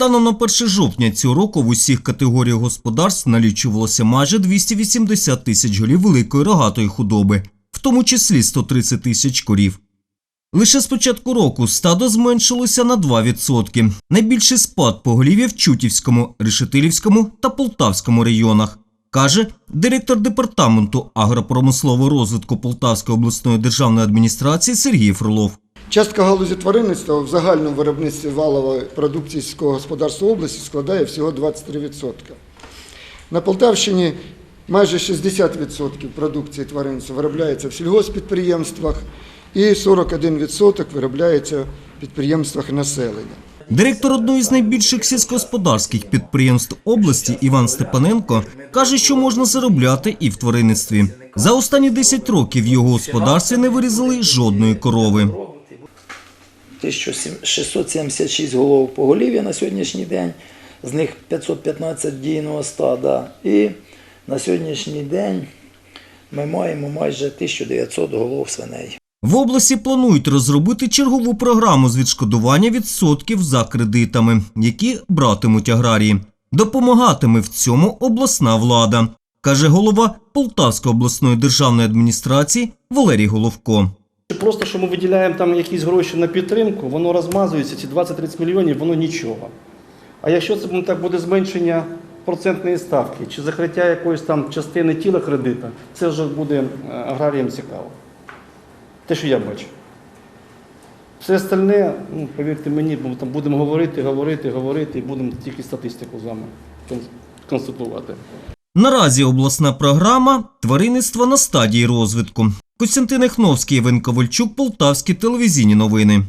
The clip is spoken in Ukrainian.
Станом на 1 жовтня цього року в усіх категоріях господарств налічувалося майже 280 тисяч голів великої рогатої худоби, в тому числі 130 тисяч корів. Лише з початку року стадо зменшилося на 2%. Найбільший спад поголів'я в Чутівському, Решетилівському та Полтавському районах, каже директор департаменту агропромислового розвитку Полтавської обласної державної адміністрації Сергій Фролов. Частка галузі тваринництва в загальному виробництві валової продукції сільського господарства області складає всього 23%. На Полтавщині майже 60% продукції тваринництва виробляється в сільгоспідприємствах і 41% виробляється в підприємствах населення. Директор одного з найбільших сільськогосподарських підприємств області Іван Степаненко каже, що можна заробляти і в тваринництві. За останні 10 років в його господарстві не вирізали жодної корови. 1676 голов поголів'я на сьогоднішній день, з них 515 дійного стада. І на сьогоднішній день ми маємо майже 1900 голов свиней. В області планують розробити чергову програму з відшкодування відсотків за кредитами, які братимуть аграрії. Допомагатиме в цьому обласна влада, каже голова Полтавської обласної державної адміністрації Валерій Головко. Просто що ми виділяємо там якісь гроші на підтримку, воно розмазується, ці 20-30 мільйонів, воно нічого. А якщо це ну, так буде зменшення процентної ставки чи закриття якоїсь там частини тіла кредита, це вже буде е, аграріям цікаво. Те, що я бачу. Все остальне, ну, повірте мені, бо там будемо говорити, говорити, говорити, і будемо тільки статистику з вами кон- констатувати. Наразі обласна програма тваринництва на стадії розвитку. Костянтин Ехновський, Іван Ковальчук, Полтавські телевізійні новини.